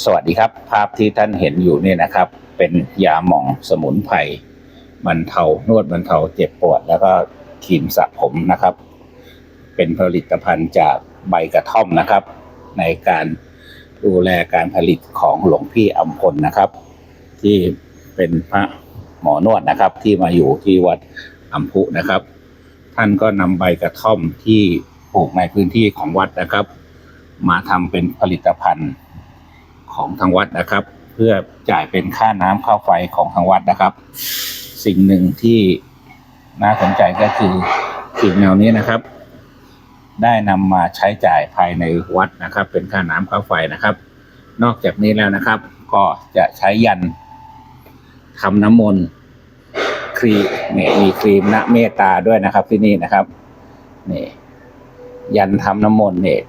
สวัสดีครับ ภาพที่ท่านเห็นอยู่นี่นะครับ เป็นยาหม่องสมุนไพรบรรเทานวดบรรเทาเจ็บปวด แล้วก็ครีมสระผมนะครับ เป็นผลิตภัณฑ์จากใบกระท่อมนะครับ ในการดูแลการผลิตของหลวงพี่อัมพลนะครับ ที่เป็นพระหมอนวดนะครับ ที่มาอยู่ที่วัดอัมพุนะครับ ท่านก็นำใบกระท่อมที่ปลูกในพื้นที่ของวัดนะครับ มาทำเป็นผลิตภัณฑ์ ของทางวัดนะครับ เพื่อจ่ายเป็นค่าน้ำค่าไฟของทางวัดนะครับ สิ่งหนึ่งที่น่าสนใจก็คือสิ่งเหล่านี้นะครับ ได้นำมาใช้จ่ายภายในวัดนะครับ เป็นค่าน้ำค่าไฟนะครับ นอกจากนี้แล้วนะครับ ก็จะใช้ยันทำน้ำมนต์ครีมเนี่ยมีครีมณเมตตาด้วยนะครับที่นี่นะครับนี่ยันทำน้ำมนต์เนี่ย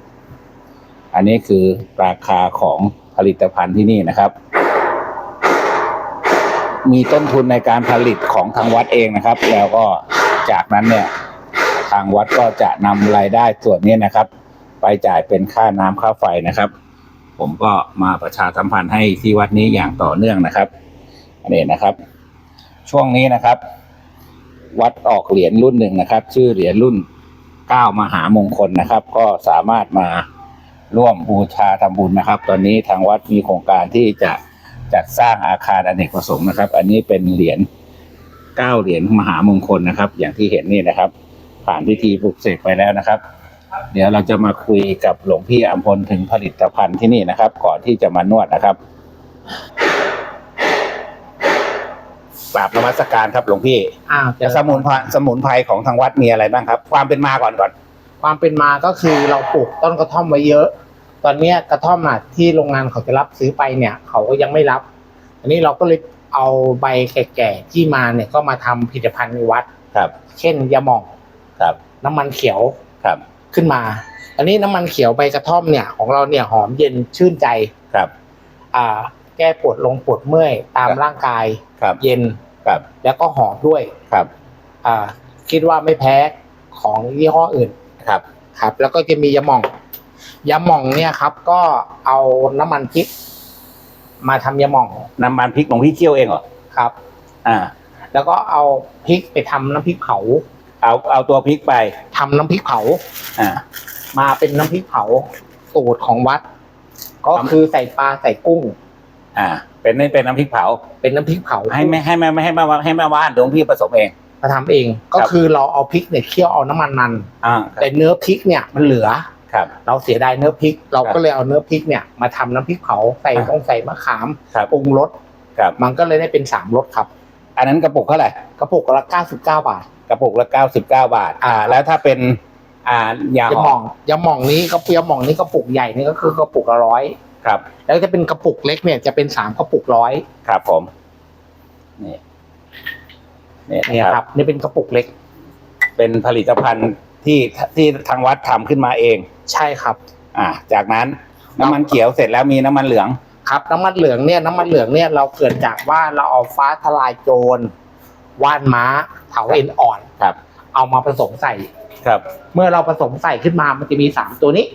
อันนี้คือราคาของ ลิตภัณฑ์ที่นี่นะครับ มีต้นทุนในการผลิตของทางวัดเองนะครับ แล้วก็จากนั้นเนี่ย ทางวัดก็จะนำรายได้ส่วนนี้นะครับ ไปจ่ายเป็นค่าน้ำค่าไฟนะครับ ผมก็มาประชาสัมพันธ์ให้ที่วัดนี้อย่างต่อเนื่องนะครับอันนี้นะครับ ช่วงนี้นะครับ วัดออกเหรียญรุ่นหนึ่งนะครับ ชื่อเหรียญรุ่นก้ามหามงคลนะครับ ก็สามารถมา ร่วมบูชาทำบุญนะครับ ตอนนี้ทางวัดมีโครงการที่จะจัดสร้างอาคารอเนกประสงค์นะครับ อันนี้เป็นเหรียญเก้าเหรียญมหามงคลนะครับ อย่างที่เห็นนี่นะครับ ผ่านพิธีปลุกเสกไปแล้วนะครับ เดี๋ยวเราจะมาคุยกับหลวงพี่อัมพลถึงผลิตภัณฑ์ที่นี่นะครับ ก่อนที่จะมานวดนะครับกราบนมัสการครับหลวงพี่อ้าวแต่สมุนไพรสมุนไพรของทางวัดมีอะไรบ้างครับ ความเป็นมาก่อนก่อน ความเป็นมาก็คือเราปลูกต้นกระท่อมไว้เยอะ ตอนเนี้ยกระท่อมอะที่โรงงานเขาจะรับซื้อไปเนี่ย เขาก็ยังไม่รับ อันนี้เราก็เลยเอาใบแก่ๆที่มาเนี่ยก็มาทำผลิตภัณฑ์ในวัดครับ เช่นยาหม่องครับ น้ำมันเขียวครับ ขึ้นมา อันนี้น้ำมันเขียวใบกระท่อมเนี่ยของเราเนี่ยหอมเย็นชื่นใจครับ อ่า แก้ปวดลงปวดเมื่อยตามครับร่างกายครับเย็นครับ แล้วก็หอมด้วยครับ อ่า คิดว่าไม่แพ้ของยี่ห้ออื่นครับ ครับ แล้วก็จะมียาหม่อง ยาหม่องเนี่ยครับ ก็เอาน้ำมันพริก มาทำยาหม่องน้ำมันพริกหลวงพี่เคี่ยวเองเหรอครับ อ่า แล้วก็เอาพริกไปทำน้ำพริกเผาเอาเอาตัวพริกไป ทำน้ำพริกเผา อ่า มาเป็นน้ำพริกเผาสูตรของวัด ก็คือใส่ปลาใส่กุ้ง อ่า เป็นนี่เป็นน้ำพริกเผา เป็นน้ำพริกเผาให้ไม่ให้ไม่ไม่ให้แม่ว่าให้แม่ว่านหลวงพี่ผสมเอง มาทำเอง ก็ครับคือเราเอาพริกเนี่ยเคี่ยวเอาน้ำมันมัน อ่าแต่เนื้อพริกเนี่ยมันเหลือ ครับ เราเสียดายเนื้อพริก เราครับก็เลยเอาเนื้อพริกเนี่ยมาทำน้ำพริกเผาใส่อ่าต้องใส่มะขามครับปรุงรสครับมันก็เลยได้เป็นสามรสครับ อันนั้นกระปุกเท่าไหร่กระปุกละ99บาท กระปุกละเก้าสิบเก้าบาท อ่า แล้วถ้าเป็นอ่ายายาหหม่ออมงยาหม่องนี้ก็ยาหม่องนี้กระปุกใหญ่นี่ก็คือกระปุกละร้อยครับ แล้วจะเป็นกระปุกเล็กเนี่ยจะเป็นสามกระปุกร้อยครับผมนี่นี่เนี่ยนะคครัรับบนี่เป็นกระปุกเล็ก เป็นผลิตภัณฑ์ ที่ที่ทางวัดทำขึ้นมาเอง ใช่ครับ อ่า จากนั้นน้ำมันเขียวเสร็จแล้วมีน้ำมันเหลือง ครับ น้ำมันเหลืองเนี่ยน้ำมันเหลืองเนี่ยเราเกิดจากว่าเราเอาฟ้าทลายโจรว่านม้าเถาเอ็นอ่อนครับ เอามาผสมใส่ ครับ เมื่อเราผสมใส่ขึ้นมามันจะมีสามตัวนี้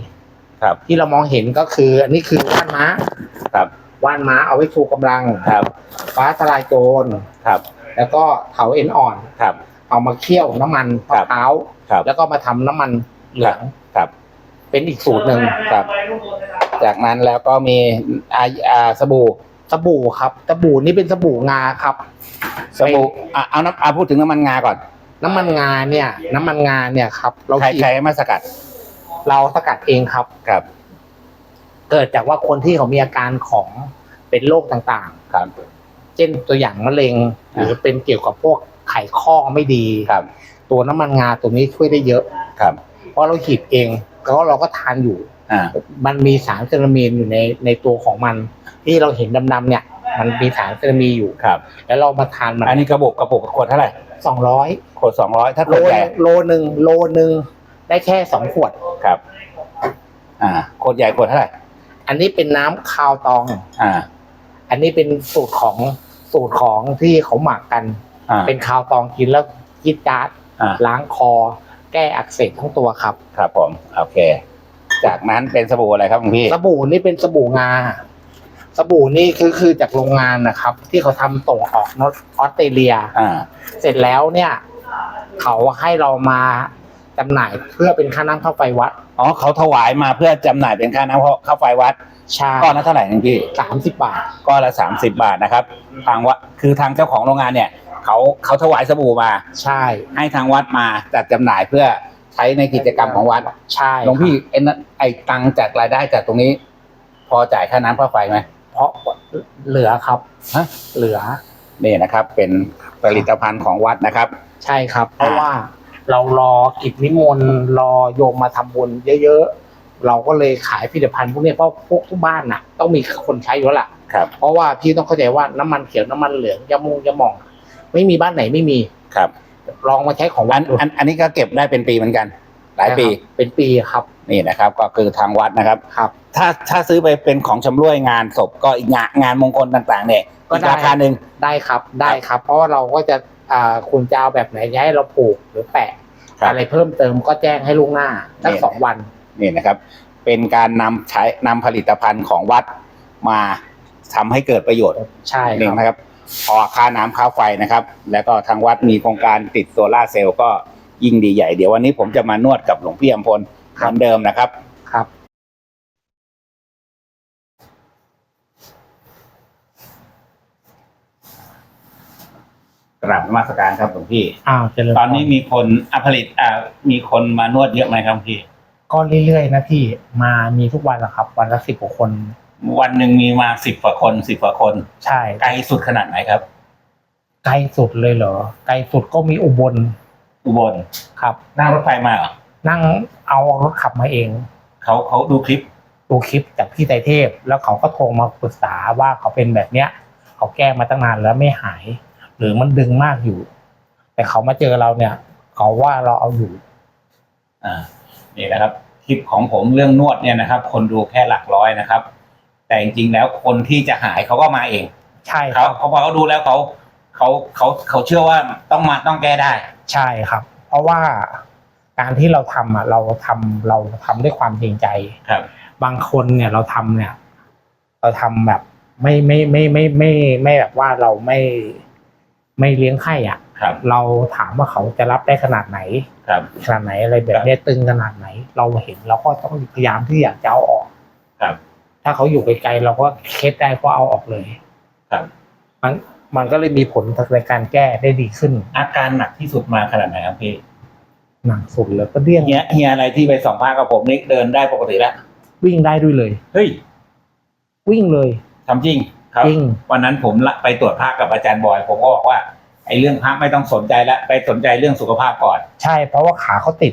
ครับ ที่เรามองเห็นก็คือ อันนี้คือว่านม้าครับว่านม้าเอาไว้ชูกำลังครับ ฟ้าทลายโจรครับ แล้วก็เถาเอ็นอ่อนครับ เอามาเคี่ยวน้ำมันครัมะบพร้าวครับแล้วก็มาทำน้ำมันเหลืองครับ เป็นอีกสูตรหนึ่งครับ จากนั้นแล้วก็มีอาอาสบู่สบู่ครับสบู่นี่เป็นสบู่งาครับ สบู่อะเอาน้ำเอาพูดถึงน้ำมันงาก่อน น้ำมันงาเนี่ย น้ำมันงาเนี่ยครับ เราใครฉีดใครมาสกัด เราสกัดเองครับ ครับ เกิดจากว่าคนที่เขามีอาการของเป็นโรคต่างครับๆเช่นตัวอย่างมะเร็งหรือเป็นเกี่ยวกับพวก ไขข้อไม่ดีครับ ตัวน้ำมันงาตัวนี้ช่วยได้เยอะครับ เพราะเราฉีดเองแล้วเราก็ทานอยู่อ่ามันมีสารเซรามีนอยู่ในในตัวของมัน ที่เราเห็นดำๆเนี่ย มันมีสารเซรามีนอยู่ ครับ แล้วเรามาทานมันอันนี้กระปุกกระปุกขวดเท่าไหร่สองร้อยขวดสองร้อยถ้าขโลวดใหญ่โลหนึ่งโลหนึ่งได้แค่สองขวด ครับ อ่าขวดใหญ่ขวดเท่าไหร่อันนี้เป็นน้ำคาวตอง อ่า อันนี้เป็นสูตรของสูตรของที่เขาหมักกัน อ่า เป็นคาวตองกินแล้วยิดจาร์ดอ่าล้างคอ แก้อักเสบทั้งตัวครับ ครับผม โอเค จากนั้นเป็นสบู่อะไรครับหลวงพี่ สบู่นี่เป็นสบู่งา สบู่นี่คือคือจากโรงงานนะครับ ที่เขาทำส่งออกนอตออสเตรเลีย อ่า เสร็จแล้วเนี่ย เขาให้เรามาจำหน่ายเพื่อเป็นค่าน้ำค่าไฟวัดอ๋อเขาถวายมาเพื่อจำหน่ายเป็นค่าน้ำค่าไฟวัดใช่ก้อนละเท่าไหร่นึงพี่ สามสิบบาท ก้อนละสามสิบบาทนะครับ ทางวัดคือทางเจ้าของโรงงานเนี่ย เขาเขาถวายสบู่มา ใช่ ให้ทางวัดมาจัดจำหน่ายเพื่อใช้ในกิจกรรมของวัดใช่หลวงพี่ไอ้นั่นไอ้ตังค์จากรายได้จากตรงนี้ พอจ่ายค่าน้ำค่าไฟไหมเพราะเหลือครับฮะเหลือนี่นะครับ เป็นผลิตภัณฑ์ของวัดนะครับ ใช่ครับ เพราะอ่าว่าเรารอกิจนิมนต์รอโยมมาทำบุญเยอะๆ เราก็เลยขายผลิตภัณฑ์พวกนี้เพราะพวกทุกบ้านน่ะ ต้องมีคนใช้อยู่แล้วล่ะครับเพราะว่าพี่ต้องเข้าใจว่าน้ำมันเขียวน้ำมันเหลืองยามุงยาหม่อง ไม่มีบ้านไหนไม่มีครับลองมาใช้ของวัอัดนดูอันอันนี้ก็เก็บได้เป็นปีเหมือนกัน หลายปีนะครับเป็นปีครับ นี่นะครับ ก็คือทางวัดนะครับ ครับ ถ้าถ้าซื้อไปเป็นของชำร่วยงานศพก็อีกงานงานมงคลต่างๆ เนี่ยก็อีกได้ ราคาหนึ่ง ได้ครับได้ครับ เพราะว่าเราก็จะอ่าคุณจะเอาแบบไหนจะให้เราปลูกหรือแปะ ครับอะไรเพิ่มเติมก็แจ้งให้ล่วงหน้าสักเนี่ยสองวัน นี่นะครับ เป็นการนำใช้นำผลิตภัณฑ์ของวัดมาทำให้เกิดประโยชน์ใช่หนึ่คงรับนะครับ พอค่าน้ำค่าไฟนะครับ แล้วก็ทางวัดมีโครงการติดโซลาร์เซลล์ก็ยิ่งดีใหญ่เดี๋ยววันนี้ผมจะมานวดกับหลวงพี่อมพลเหมือนเดิมนะครับ ครับ กราบนมาสการครับหลวงพี่ อ้าวเจริญตอนนี้มีคนอผลิตอ่ามีคนมานวดเยอะไหมครับพี่ ก็เรื่อยๆนะพี่มามีทุกวันแหละครับ วันละสิบกว่าคน วันหนึ่งมีมาสิบกว่าคนสิบกว่าคน ใช่ไกลสุดขนาดไหนครับ ไกลสุดเลยเหรอ ไกลสุดก็มีอุบล อุบลครับ นั่งรถไฟมาเหรอนั่งเอารถขับมาเอง เขาเขาดูคลิป ดูคลิปจากพี่ไตรเทพ แล้วเขาก็โทรมาปรึกษาว่าเขาเป็นแบบเนี้ย เขาแก้มาตั้งนานแล้วไม่หาย หรือมันดึงมากอยู่ แต่เขามาเจอเราเนี่ย เขาว่าเราเอาอยู่ อ่า นี่นะครับคลิปของผมเรื่องนวดเนี่ยนะครับ คนดูแค่หลักร้อยนะครับ แต่จริงๆแล้วคนที่จะหายเขาก็มาเองใช่คเขารับเขาพอเขาดูแล้วเขาเขาเขาเขาเชื่อว่าต้องมาต้องแก้ได้ ใช่ครับ เพราะว่าการที่เราทำอะเราทำเราทำด้วยความจริงใจ ครับ บางคนเนี่ยเราทำเนี่ย เราทำแบบไม่ไม่ไม่ไม่ไม่ไม่แบบว่าเราไม่ไม่เลี้ยงไข้อะ ครับเราถามว่าเขาจะรับได้ขนาดไหน ครับ ขนาดไหนอะไรแบบเนี้ยตึงขนาดไหน เราเห็นเราก็ต้องพยายามที่อยากจะเอาออกครับ ถ้าเขาอยู่ไกลๆเราก็เคสได้ก็เอาออกเลยครับ มันมันก็เลยมีผลในการแก้ได้ดีขึ้น อาการหนักที่สุดมาขนาดไหนครับพี่หนักสุดแล้วก็เลี่ยงเฮียเฮียอะไรที่ไปสัมภาษณ์กับผมนี่เดินได้ปกติแล้ววิ่งได้ด้วยเลย เฮ้ยวิ่งเลยทำจริงครับจริงวันนั้นผมละไปตรวจภาคกับอาจารย์บอย ผมก็บอกว่าไอ้เรื่องภาคไม่ต้องสนใจแล้วไปสนใจเรื่องสุขภาพก่อน ใช่เพราะว่าขาเขาติด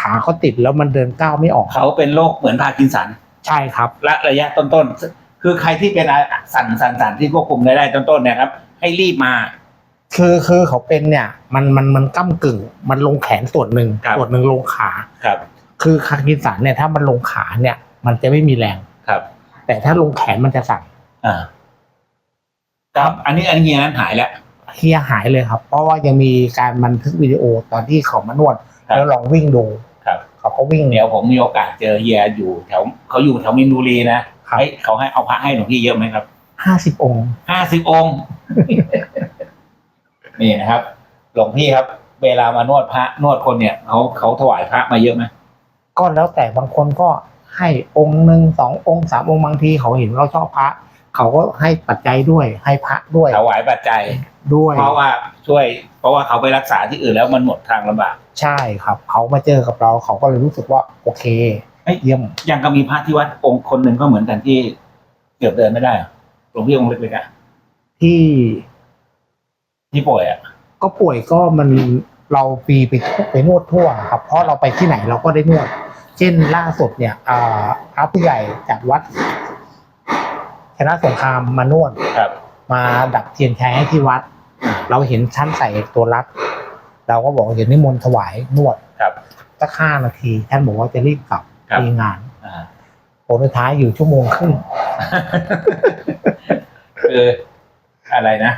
ขาเขาติดแล้วมันเดินก้าวไม่ออกเขาเป็นโรคเหมือนพาร์กินสัน ใช่ครับ และระยะต้นๆ คือใครที่เป็นอาสันสันสันที่ควบคุมได้ได้ต้นๆเนี่ยครับ ให้รีบมา คือคือเขาเป็นเนี่ย มันมันมันก้ากึ่ง มันลงแขนส่วนหนึ่งครับ ส่วนหนึ่งลงขาครับ คือคาร์กินสันเนี่ยถ้ามันลงขาเนี่ย มันจะไม่มีแรง ครับแต่ถ้าลงแขนมันจะสั่นอ่าครับอันนี้อันนี้เฮียนั้นหายแล้ว เฮียหายเลยครับ เพราะว่ายังมีการบันทึกวิดีโอตอนที่เขามานวดครับ แล้วลองวิ่งดูครับ เขาก็วิ่งเดี๋ยวผมมีโอกาสเจอเฮียอยู่แถวเขาอยู่แถวมินบุรีนะครับให้เขาให้เอาพระให้หลวงพี่เยอะไหมครับห้าสิบองค์ห้าสิบองค์ นี่นะครับหลวงพี่ครับ เวลามานวดพระนวดคนเนี่ยเขาเขาถวายพระมาเยอะไหมก็แล้วแต่บางคนก็ให้องค์หนึ่งสององค์สามองค์บางทีเขาเห็นเราชอบพระ เขาก็ให้ปัจจัยด้วย ให้พระด้วยถวายปัจจัยด้วย เพราะว่าช่วย เพราะว่าเขาไปรักษาที่อื่นแล้วมันหมดทางลำบาก ใช่ครับ เขามาเจอกับเราเขาก็เลยรู้สึกว่าโอเคเอ้ยเยี่ยมยังก็มีพระที่วัดองค์คนหนึ่งก็เหมือนกันที่เกือบเดินไม่ได้อะหลวงพี่องค์เล็กๆอะที่ที่ป่วยอะก็ป่วยก็มันเราปีไปไปนวดทั่วครับ เพราะเราไปที่ไหนเราก็ได้นวด เช่นล่าสุดเนี่ยอ่าพระผู้ใหญ่จากวัด ชนะสงครามมานวดครับ มาดับเทียนชัยให้ที่วัด เราเห็นท่านใส่ตัวรัดเราก็บอกว่าเดี๋ยวนิมนต์ถวายนวดครับสักห้านาทีท่านบอกว่าจะรีบกลับครับ มีงานอ่าผลสุดท้ายอยู่ชั่วโมงครึ่งคืออะไรนะ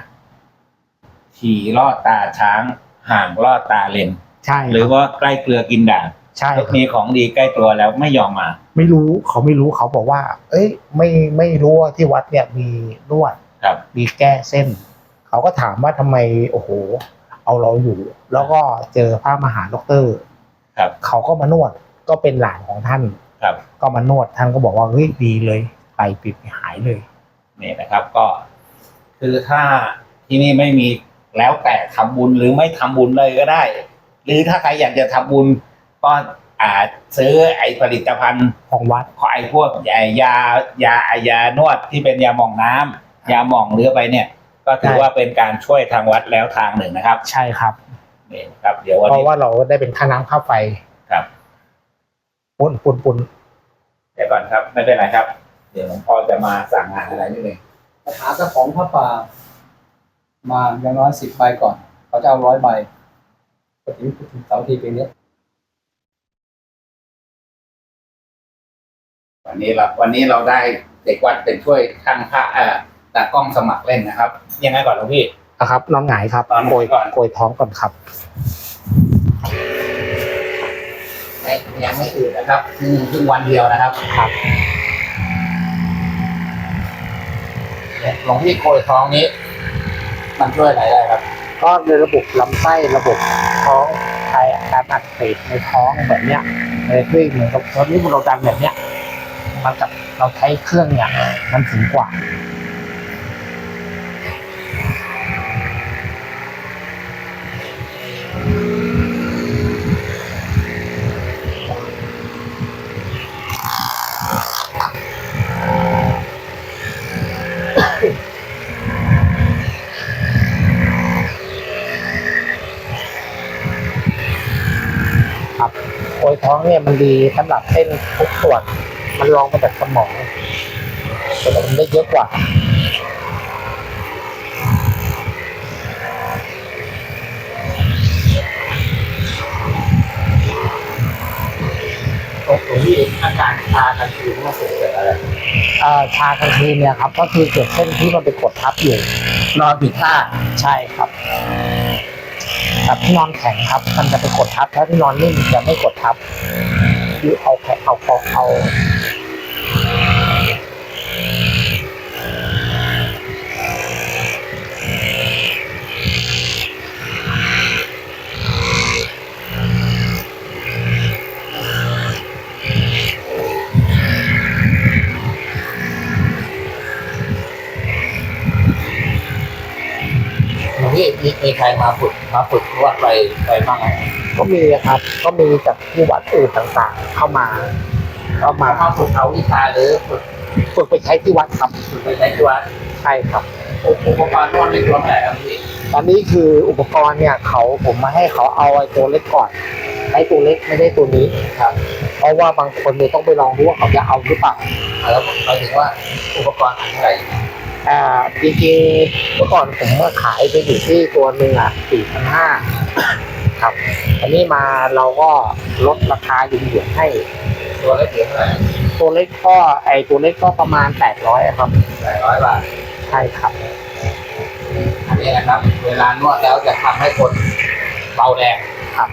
ขี่ลอดตาช้าง ห่างลอดตาเลน ใช่หรือว่าใกล้เกลือกินด่าง ใช่ครับมีของดีใกล้ตัวแล้วไม่ยอมมา ไม่รู้เขาไม่รู้เขาบอกว่า เอ้ย ไม่ไม่รู้ว่าที่วัดเนี่ยมีนวดครับมีแก้เส้น เขาก็ถามว่าทำไมโอ้โห เอาเราอยู่ แล้วก็เจอพระมหาดอกเตอร์ครับ เขาก็มานวดก็เป็นหลานของท่านครับ ก็มานวดท่านก็บอกว่าเฮ้ยดีเลยไตปิดหายเลยนี่นะครับก็ คือถ้าที่นี่ไม่มีแล้วแต่ทำบุญหรือไม่ทำบุญเลยก็ได้ หรือถ้าใครอยากจะทำบุญ ก็อาจซื้อไอ้ผลิตภัณฑ์ของวัดของไอ้พวกยายายายานวดที่เป็นยาหม่องน้ำยาหม่องเรือไปเนี่ย ก็ถือใช่ว่าเป็นการช่วยทางวัดแล้วทางหนึ่งนะครับใช่ครับ นี่ครับ เดี๋ยววันเพนี้ราะว่าเราได้เป็นค่าน้ำค่าไฟครับปุ่นปุ่นปุ่นเดี๋ยวก่อนครับไม่เป็นไรครับ เดี๋ยวหลวงพ่อจะมาสั่งงานอะไรนิดนึงหาเจ้าของพระป่า มาอย่างน้อยสิบใบก่อนเขาจะเอาร้อยใบปฏิทินเสาร์อาทีปีนี้ วันนี้เราวันนี้เราได้เด็กวัดเป็นช่วยช่างภาพเอ่อตากล้องสมัครเล่นนะครับ ยังไงก่อนหลวงพี่ นะครับนอนหงายครับนอนหโกงายยก่อน โกยท้องก่อนครับ ไม่ยังไม่อื่นนะครับเพิ่งเพิ่งวันเดียวนะครับครับหลวงพี่โกยท้องนี้ มันช่วยอะไรได้ครับ ก็ในระบบลำไส้ระบบท้องไทยการอักเสบในท้องแบบเนี้ยเลยที่เหมือนกับตอนนี้เราดันแบบเนี้ย มันกับเราใช้เครื่องเนี่ยมันถึงกว่าครับโอยท้องเนี่ยมันดีสำหรับเส้นทุกส่วน มันรองมาจากสมองแต่มันได้เยอะกว่าหลวงพี่อาการชากันคือมันเกิดจากอะไรเอ่อชากลางคืนเนี่ยครับ ก็คือเกิดเส้นที่มันไปกดทับอยู่ นอนผิดท่าใช่ครับแบบที่นอนแข็งครับ มันจะไปกดทับถ้าที่นอนนิ่มจะไม่กดทับคือเอาแข็งเอาเอาเอา พี่มีมีใครมาฝึกมาฝึกนวดไปไปบ้างไหมก็มีครับ ก็มีจากที่วัดอื่นต่างๆ เข้ามาเข้ามามามาฝึกเอาวิชาหรือฝึกฝึกไปใช้ที่วัดครับฝึกไปใช้ที่วัดใช่ครับอุปกรณ์นวดในตัวไหนครับพี่ตอนนี้คืออุปกรณ์เนี่ยเขาผมมาให้เขาเอาไอ้ตัวเล็กก่อนใช้ตัวเล็กไม่ได้ตัวนี้ครับ เพราะว่าบางคนเนี่ยต้องไปลองดูว่าเขาจะเอาหรือเปล่าแล้วหมายถึงว่าอุปกรณ์อะไร อ่าจริงๆเมื่อก่อนผมก็ขายไปอยู่ที่ตัวหนึ่งอะสี่พันห้าครับอันนี้มาเราก็ลดราคายิงเหยียดให้ ตัวละเท่าไหร่ตัวเล็กก็ไอตัวเล็กก็ประมาณแปดร้อยครับแปดร้อยบาทใช่ครับ อันนี้นะครับ เวลานวดแล้วจะทำให้คนเบาแรงครับ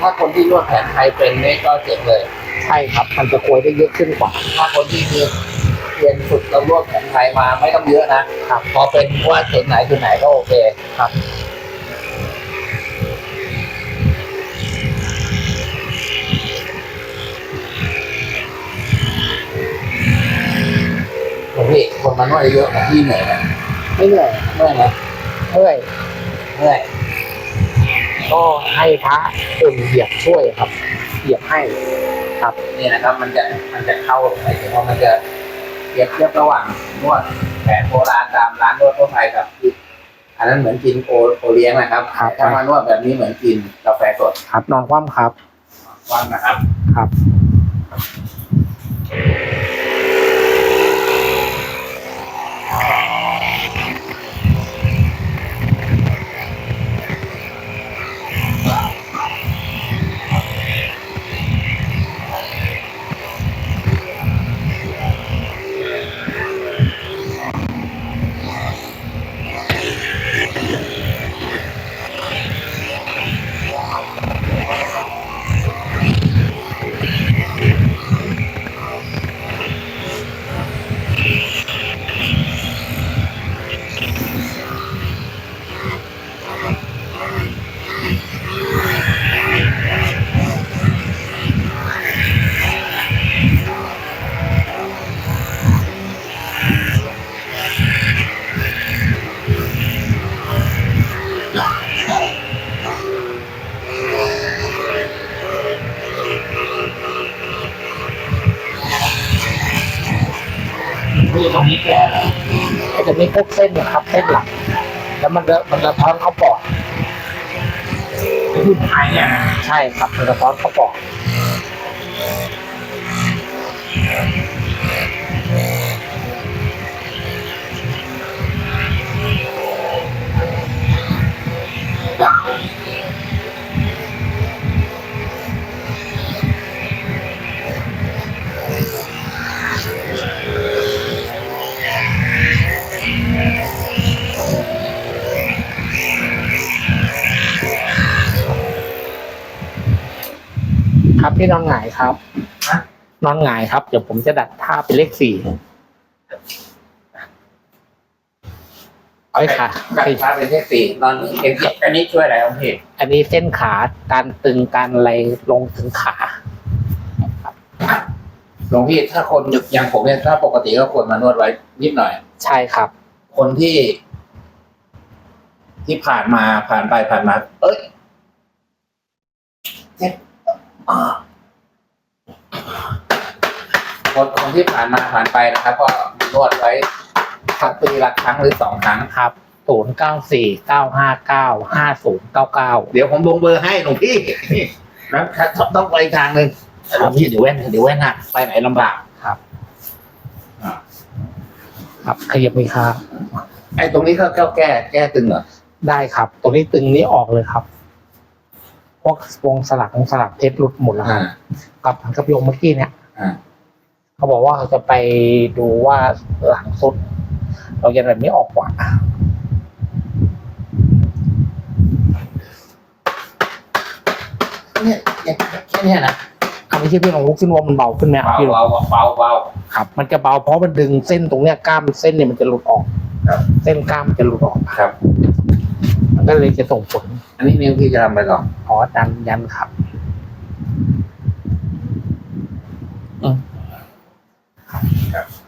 ถ้าคนที่นวดแผนไทยเป็นนี่ก็เจ็บเลย ใช่ครับ มันจะโกยได้เยอะขึ้นกว่า ถ้าคนที่มี เรียนฝึกเรานวดแผนไทยมาไม่ต้องเยอะนะครับพอเป็นว่าจุดไหนจุดไหนก็โอเคครับหลวงพี่คนมานวดเยอะๆพี่เหนื่อยไหมไม่เหนื่อยเมื่อยไหมเมื่อยเหนื่อยก็ให้พระอุ่นเหยียบช่วยครับ เหยียบให้นี่นะครับ มันจะมันจะเข้าหมายถึงว่ามันจะเป รียบเทียบระหว่างนวดแผนโบราณตามร้านนวดทั่วไปกับที่อันนั้นเหมือนกินโอโอเลี้ยงนะครับครับถ้ามานวดแบบนี้เหมือนกินกาแฟสดครับนอนคว่ำครับ วันนะครับ ครับ นี้พวกเส้นนะครับเส้นหลังแล้วมันจะมันจะท้อนเข้าปอดคือหายเนี่ยนะใช่ครับมันจะท้อนเข้าปอด พี่นอนหงายครับ นอนหงายครับ เดี๋ยวผมจะดัดท่าเป็นเลขสี่เอาไว้ค่ะกัดฟ้าเป็นเลขสี่ตอนนี้เอ็นอันนี้ช่วยอะไรครับพี่อันนี้เส้นขาการตึงการอะไรลงถึงขาหลวงพี่ถ้าคนอย่างผมเนี่ยถ้าปกติก็ควรมานวดไว้นิดหน่อย ใช่ครับ คนที่ ที่ผ่านมาผ่านไปผ่านมา เอ้ยเจ็บอ่า คนคนที่ผ่านมาผ่านไปนะครับ ก็นวดไว้สักปีละครั้งหรือสองครั้ง ครับศูนย์เก้าสี่เก้าห้าเก้าห้าศูนย์เก้าเก้าเดี๋ยวผมลงเบอร์ให้หลวงพี่นะครับต้องไปอีกทางหนึ่งหลวงพี่เดี๋ยวแว่นเดี๋ยวแว่นหักไปไหนลำบากครับอ่าครับขยับมือครับ ไอ้ตรงนี้ก็แก้แก้ตึงเหรอได้ครับ ตรงนี้ตึงนี้ออกเลยครับพวกวงสลักวงสลักเพชรหลุดหมดแล้วครับอ่ากับหันกับโยงเมื่อกี้เนี่ยอ่า เขาบอกว่าเขาจะไปดูว่าหลังสุด เราจะแบบนี้ออกกว่าเนี่ยอย่างแค่เนี้ยนะอันนี้ที่พี่ลองลุกขึ้นว่ามันเบาขึ้นไหมครับเบาพี่ลองเบาเบาเบาครับ มันจะเบาเพราะมันดึงเส้นตรงเนี้ยกล้ามเส้นเนี่ยมันจะหลุดออกครับเส้นกล้ามมันจะหลุดออกครับ มันก็เลยจะส่งผล อันนี้นิ้วพี่จะทำไปก่อนอ๋อดันยันครับ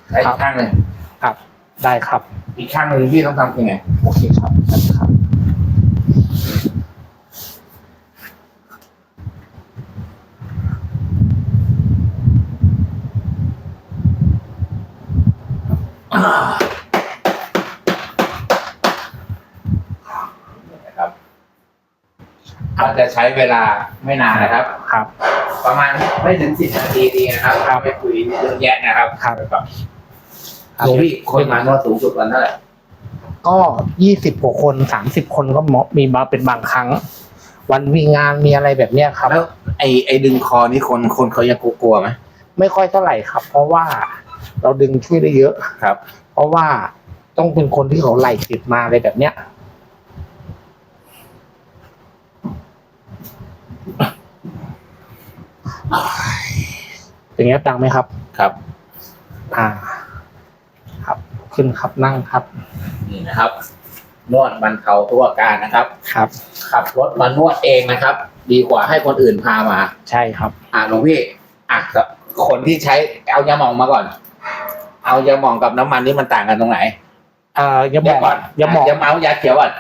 ใช้อีกข้างหนึ่งครับ ได้ครับ อีกข้างหนึ่งพี่ต้องทำยังไงโอเคครับได้ครับนะครับมันจะใช้เวลาไม่นานนะครับ ครับ ประมาณไม่ถึงสิบนาทีดีนะครับเราไปคุยเยอะแยะนะครับครับ แบบหลวงพี่คนมานวดสูงสุดวันเท่าไหร่ก็ยี่สิบกว่าคนสามสิบคนก็มีมาเป็นบางครั้ง วันมีงานมีอะไรแบบเนี้ยครับแล้วไอ้ไอ้ดึงคอนี่คนคนเขายังกลัวๆไหมไม่ค่อยเท่าไหร่ครับ เพราะว่าเราดึงช่วยได้เยอะครับ เพราะว่าต้องเป็นคนที่เขาไหลติดมาอะไรแบบเนี้ยอย่างเงี้ยดังไหมครับ ครับ อ่าครับ ขึ้นครับนั่งครับ นี่นะครับ นวดบรรเทาทุกอาการนะครับ ครับ ขับรถมานวดเองนะครับ ดีกว่าให้คนอื่นพามา ใช่ครับ อ่าหลวงพี่อะก็คนที่ใช้เอายาหมองมาก่อน เอายาหมองกับน้ำมันนี่มันต่างกันตรงไหนเอ่อยาหมองก่อนยาหมองยาเมายาเขียวก่อน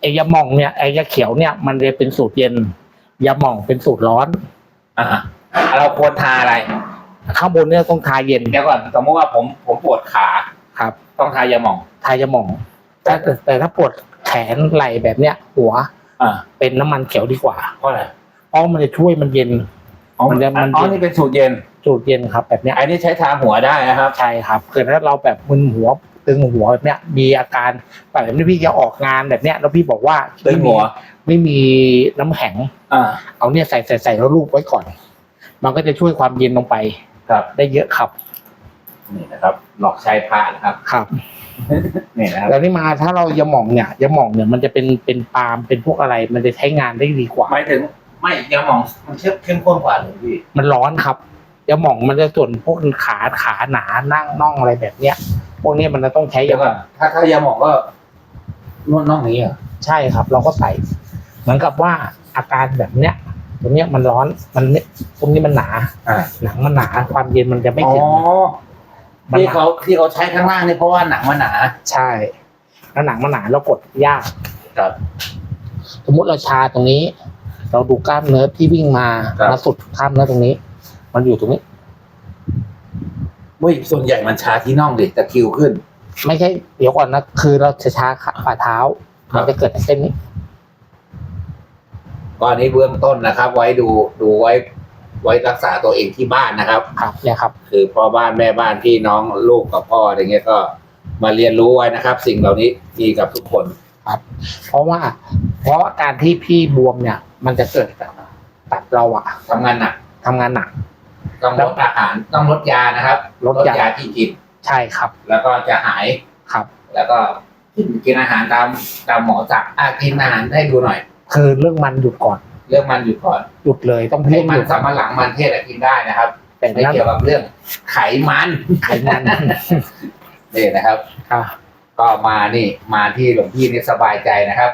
ไอ้ยาหมองเนี่ยไอ้ยาเขียวเนี่ยมันจะเป็นสูตรเย็นยาหมองเป็นสูตรร้อน อ่าเราควรทาอะไร ข้างบนเนี่ยต้องทาเย็นเดี๋ยวก่อนสมมติว่าผมผมปวดขา ครับ ต้องทายาหมอง ทายาหมองแต่แต่แต่ถ้าปวดแขนไหล่แบบเนี้ย หัวอ่าเป็นน้ำมันเขียวดีกว่าเพราะอะไรเพราะมันจะช่วยมันเย็น อ๋อมันจะมันอ๋อนี่เป็นสูตรเย็นสูตรเย็นครับ แบบเนี้ยอันนี้ใช้ทาหัวได้นะครับ ใช่ครับคือถ้าเราแบบมึนหัวตึงหัวแบบเนี้ยมีอาการแบบนี้พี่จะออกงานแบบเนี้ย แล้วพี่บอกว่าตึงหัว ไม่มีน้ำแข็ง อ่า เอาเนี่ยใส่ใส่ใส่แล้วลูบไว้ก่อน มันก็จะช่วยความเย็นลงไปครับ ได้เยอะครับ นี่นะครับ หลอกใช้พระนะครับครับ นี่นะครับแล้วนี่มาถ้าเรายาหม่องเนี่ยยาหม่องเนี่ยมันจะเป็นเป็นปาล์มเป็นพวกอะไร มันจะใช้งานได้ดีกว่า หมายถึงไม่ยาหมองมันเข้มเข้มข้นกว่าหรือพี่มันร้อนครับยาหม่องมันจะส่วนพวกขาขาหนานั่งน่องอะไรแบบเนี้ยพวกเนี้ยมันจะต้องใช้เดี๋ยยาวหก่ม่ออนงถ้าถ้ายาหมองก็นวดน่องนี้เหรอใช่ครับ เราก็ใส่ เหมือนกับว่าอาการแบบเนี้ยตรงเนี้ยมันร้อนมันไม่ตรงนี้มันหนา อ่าหนังมันหนาความเย็นมันจะไม่อ๋อถึง มันที่เขาที่เขาใช้ข้างล่างนี่เพราะว่าหนังมันหนา ใช่ แล้วหนังมันหนาเรากดยาก ครับ สมมุติเราชาตรงนี้ เราดูกล้ามเนื้อที่วิ่งมาครับ มาสุดกล้ามเนื้อตรงนี้ มันอยู่ตรงนี้อุ้ยส่วนใหญ่มันชาที่น่องดิตะคริวขึ้น ไม่ใช่เดี๋ยวก่อนนะคือเราจะช้าขาฝ่าเท้าครับ มันจะเกิดเส้นนี้ ก็อันนี้เบื้องต้นนะครับ ไว้ดูดูไว้ ไว้รักษาตัวเองที่บ้านนะครับ ครับเนี่ยครับ คือพ่อบ้านแม่บ้านพี่น้องลูกกับพ่ออะไรเงี้ยก็มาเรียนรู้ไว้นะครับ สิ่งเหล่านี้ดีกับทุกคนเพราะว่าเพราะว่าการที่พี่บวมเนี่ย มันจะเกิดจากตับเราอะทำงานหนักทำงานหนัก ต้องลดอาหารต้องลดยานะครับลดยา ที่กินใช่ครับแล้วก็จะหายครับ แล้วก็กินกินอาหารตามตามหมอสั่งอะกินอาหารให้ดูหน่อย คือเรื่องมันหยุดก่อน เรื่องมันหยุดก่อนหยุดเลยต้องไอ้เพิ่มมัหนยุดสำปะหลังมันเทศอะกินได้นะครับ แต่ไม่นั้นเกี่ยวกับเรื่องไขมันไขมันนี่นะครับ อะก็มานี่มาที่หลวงพี่นี่สบายใจนะครับ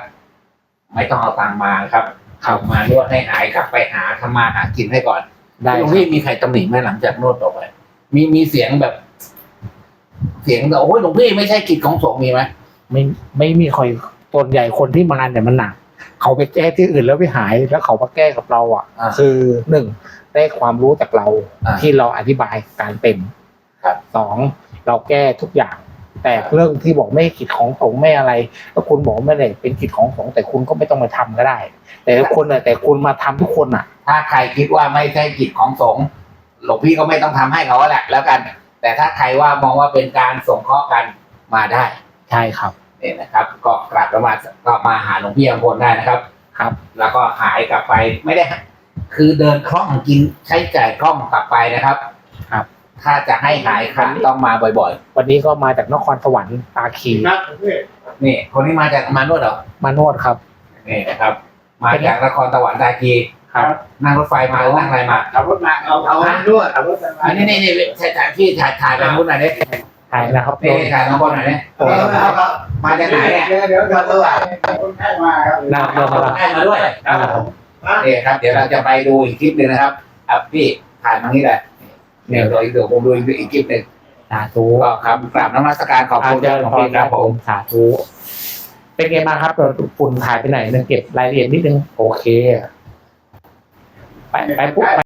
ไม่ต้องเอาตังค์มาครับครัเอาบมานวดให้หายกลับไปหาทำมาหากินให้ก่อนได้หลวงครัพี่บมีใครตำหนิไหมหลังจากนวดต่อไป มีมีเสียงแบบ เสียงแบบโอ้ยหลวงพี่ไม่ใช่กิจของสงฆ์มีไหมไม่ไม่มีใครส่วนใหญ่คนที่มาเนี่ยมันหนัก เขาไปแก้ที่อื่นแล้วไม่หายแล้วเขามาแก้กับเราอะ อ่าคือหนึ่งได้ความรู้จากเราอ่าที่เราอธิบายการเป็นครับสองเราแก้ทุกอย่าง แต่เรื่องที่บอกไม่กิจของสงฆ์ไม่อะไร แล้วคุณบอกไม่ได้เป็นกิจของสงฆ์แต่คุณก็ไม่ต้องมาทำก็ได้ แต่ทุกคนน่ะแต่คุณมาทำทุกคนอะ ถ้าใครคิดว่าไม่ใช่กิจของสงฆ์หลวงพี่ก็ไม่ต้องทำให้เขาแหละแล้วกัน แต่ถ้าใครว่ามองว่าเป็นการสงเคราะห์กันมาได้ ใช่ครับ เนี่ยนะครับ ก็กลับมาก็มาหาหลวงพี่อภพลได้นะครับ ครับ แล้วก็หายกลับไปไม่ได้ คือเดินคล่องกินใช้จ่ายคล่องกลับไปนะครับ ครับ ถ้าจะให้หายคันต้องมาบ่อยวันนี้ก็มาจากนครสวรรค์ตาคีๆนี่คนนี้มาจากมานวดเหรอ มานวดครับ นี่นะครับ มาจากนครสวรรค์ตากีครับ นั่งรถไฟมาหรือนั่งอะไรมา ขับรถมาเอาเอาด้วยขับรถมาอันนี้นี่นี่ใช่ถ่ายพี่ถ่ายถ่ายไปนู้นหน่อยดิ ถ่ายนะครับนี่ถ่ายน้องบอลหน่อยดิเออมาจากไหนเนี่ยเดี๋ยวเดี๋ยวเดี๋ยวตัวคนไข้มาครับนั่งเดินมาละได้มาด้วยอ่านี่ครับ เดี๋ยวเราจะไปดูอีกคลิปหนึ่งนะครับอะพี่ถ่ายมานี้แหละเดี๋ยวเราเดี๋ยวผมดูอีกคลิปหนึ่งสาธุก็ครับกราบนมัสการขอบอาคุณจารย์หลวงพรพี่ครับผมสาธุเป็นไงบ้างครับเราฝุ่นถ่ายไปไหนนึงเก็บรายละเอียดนิดนึงโอเค ไปไปปุ๊บ